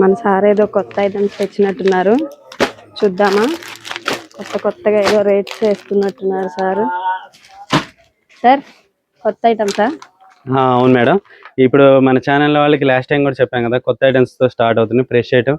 మన సార్ ఏదో కొత్త ఐటమ్స్ తెచ్చినట్టున్నారు. చూద్దామా? కొత్త కొత్తగా ఏదో రేట్స్ వేస్తున్నట్టున్నారు సార్. సార్ కొత్త ఐటమ్సా? సార్ అవును మేడం. ఇప్పుడు మన ఛానల్ వాళ్ళకి లాస్ట్ టైం కూడా చెప్పాం కదా కొత్త ఐటమ్స్తో స్టార్ట్ అవుతుంది. ఫ్రెష్ ఐటమ్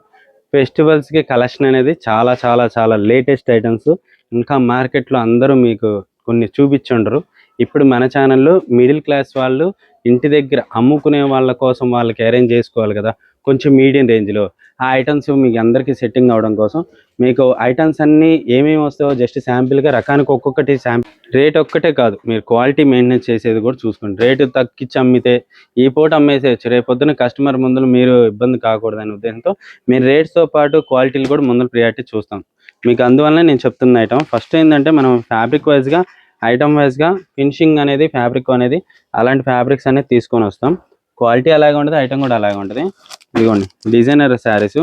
ఫెస్టివల్స్కి కలెక్షన్ అనేది చాలా చాలా చాలా లేటెస్ట్ ఐటమ్స్ ఇంకా మార్కెట్లో అందరూ మీకు కొన్ని చూపించుండరు. ఇప్పుడు మన ఛానల్లో మిడిల్ క్లాస్ వాళ్ళు ఇంటి దగ్గర అమ్ముకునే వాళ్ళ కోసం వాళ్ళకి అరేంజ్ చేసుకోవాలి కదా. కొంచెం మీడియం రేంజ్లో ఆ ఐటమ్స్ మీకు అందరికీ సెట్టింగ్ అవడం కోసం మీకు ఐటమ్స్ అన్నీ ఏమేమి వస్తాయో జస్ట్ శాంపిల్గా రకానికి ఒక్కొక్కటి శాంపిల్ రేట్ ఒక్కటే కాదు మీరు క్వాలిటీ మెయింటెన్స్ చేసేది కూడా చూసుకోండి. రేటు తగ్గించి అమ్మితే ఈ పూట అమ్మేసేయచ్చు. రేపు కస్టమర్ ముందు మీరు ఇబ్బంది కాకూడదనే ఉద్దేశంతో మీరు రేట్స్తో పాటు క్వాలిటీలు కూడా ముందు ప్రియారిటీ చూస్తాం. మీకు అందువల్ల నేను చెప్తున్న ఐటమ్ ఫస్ట్ ఏంటంటే మనం ఫ్యాబ్రిక్ వైజ్గా ఐటమ్ వైజ్గా ఫినిషింగ్ అనేది ఫ్యాబ్రిక్ అనేది అలాంటి ఫ్యాబ్రిక్స్ అనేది తీసుకొని వస్తాం. క్వాలిటీ అలాగే ఉంటుంది ఐటమ్ కూడా అలాగే ఉంటుంది. ఇదిగోండి డిజైనర్ శారీస్.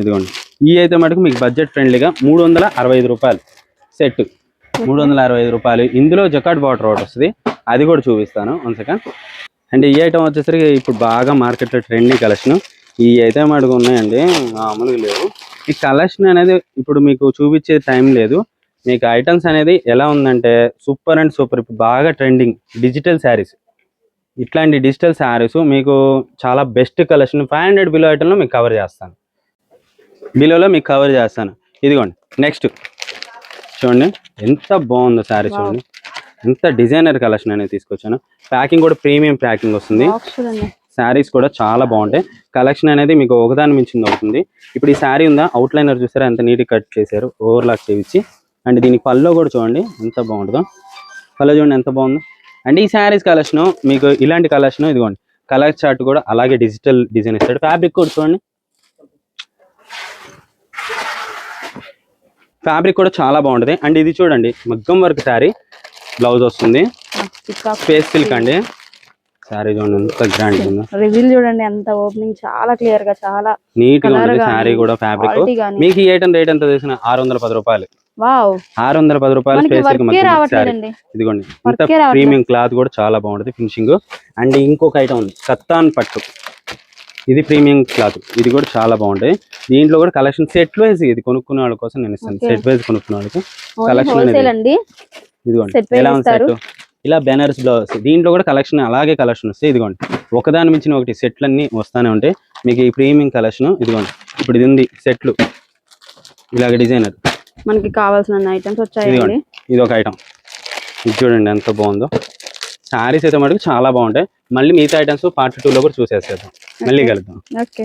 ఇదిగోండి. ఈ అయితే మటుకు మీకు బడ్జెట్ ఫ్రెండ్లీగా మూడు వందల అరవై ఐదు రూపాయలు. సెట్ మూడు వందల అరవై ఐదు రూపాయలు. ఇందులో జకాట్ బార్డర్ ఒకటి వస్తుంది. అది కూడా చూపిస్తాను. వన్ సెకండ్ అండ్ ఈ ఐటమ్ వచ్చేసరికి ఇప్పుడు బాగా మార్కెట్లో ట్రెండింగ్ కలెక్షన్ ఈ అయితే మటుకు ఉన్నాయండి. మామూలుగా లేవు. ఈ కలెక్షన్ అనేది ఇప్పుడు మీకు చూపించే టైం లేదు. మీకు ఐటమ్స్ అనేది ఎలా ఉందంటే సూపర్ అండ్ సూపర్ ఇప్పుడు బాగా ట్రెండింగ్ డిజిటల్ శారీస్. ఇట్లాంటి డిజిటల్ శారీస్ మీకు చాలా best collection five hundred below ఐటెంలో మీకు కవర్ చేస్తాను. బిలోలో మీకు కవర్ చేస్తాను. ఇదిగోండి నెక్స్ట్ చూడండి ఎంత బాగుందో శారీ. చూడండి. ఎంత డిజైనర్ కలెక్షన్ అనేది తీసుకొచ్చాను. ప్యాకింగ్ కూడా ప్రీమియం ప్యాకింగ్ వస్తుంది. శారీస్ కూడా చాలా బాగుంటాయి. కలెక్షన్ అనేది మీకు ఒకదాని మించింది అవుతుంది ఇప్పుడు ఈ శారీ ఉందా? అవుట్ లైనర్ చూసారా? ఎంత నీట్గా కట్ చేశారు. ఓవర్లాక్ చేయించి. అండ్ దీని పల్లో కూడా చూడండి ఎంత బాగుంటుందో. పల్లో చూడండి ఎంత బాగుందో. అండ్ ఈ శారీస్ కలెక్షన్ మీకు ఇలాంటి కలెక్షన్ ఇదిగోండి. కలర్ చార్ట్ కూడా అలాగే డిజిటల్ డిజైన్ ఇస్తాడు. ఫ్యాబ్రిక్ కూడా చూడండి. ఫ్యాబ్రిక్ కూడా చాలా బాగుంటుంది. అండ్ ఇది చూడండి మగ్గం వర్క్ శారీ. బ్లౌజ్ వస్తుంది. ఫేస్ సిల్క్ అండి. శారీ చూడండి ఎంత గ్రాండ్ ఉందో. రివీల్ చూడండి ఎంత ఓపెనింగ్ చాలా క్లియర్గా చాలా నీట్గా గానీ, శారీ కూడా ఫ్యాబ్రిక్ మీకు ఐటమ్ రేట్ ఎంత తెలిసిన ఆరు వందల పది రూపాయలు. ఆరు వందల పది రూపాయలు ఇదిగోండి ఇంత. ప్రీమియం క్లాత్ కూడా చాలా బాగుంటుంది ఫినిషింగ్ అండ్ ఇంకొక ఐటమ్ ఉంది కత్తాన్ పట్టు. ఇది ప్రీమియం క్లాత్ ఇది కూడా చాలా బాగుంటాయి. దీంట్లో కూడా కలెక్షన్ సెట్ వైజ్ ఇది కొనుక్కునే వాళ్ళ కోసం నేను ఇస్తాను. సెట్ వైజ్ కొనుక్కునే వాళ్ళకి collection అనేది- ఇదిగోండి ఎలా ఉంది. సెట్ ఇలా బెనర్స్ బ్లౌజ్ దీంట్లో కూడా కలెక్షన్ అలాగే కలెక్షన్ వస్తాయి. ఇదిగోండి ఒకదాని మించిన ఒకటి సెట్లు అన్ని వస్తానే ఉంటాయి. మీకు ఈ ప్రీమియం కలెక్షన్ ఇదిగోండి ఇప్పుడు ఇది ఉంది సెట్లు ఇలాగ డిజైనర్ మనకి కావాల్సిన ఐటమ్స్ వచ్చాయండి. ఇది ఒక ఐటమ్ ఇది చూడండి ఎంత బాగుందో. శారీస్ అయితే మటుకు చాలా బాగుంటాయి. మళ్ళీ మిగతా ఐటమ్స్ పార్ట్ టూలో కూడా చూసేసేద్దాం. మళ్ళీ కలుద్దాం. ఓకే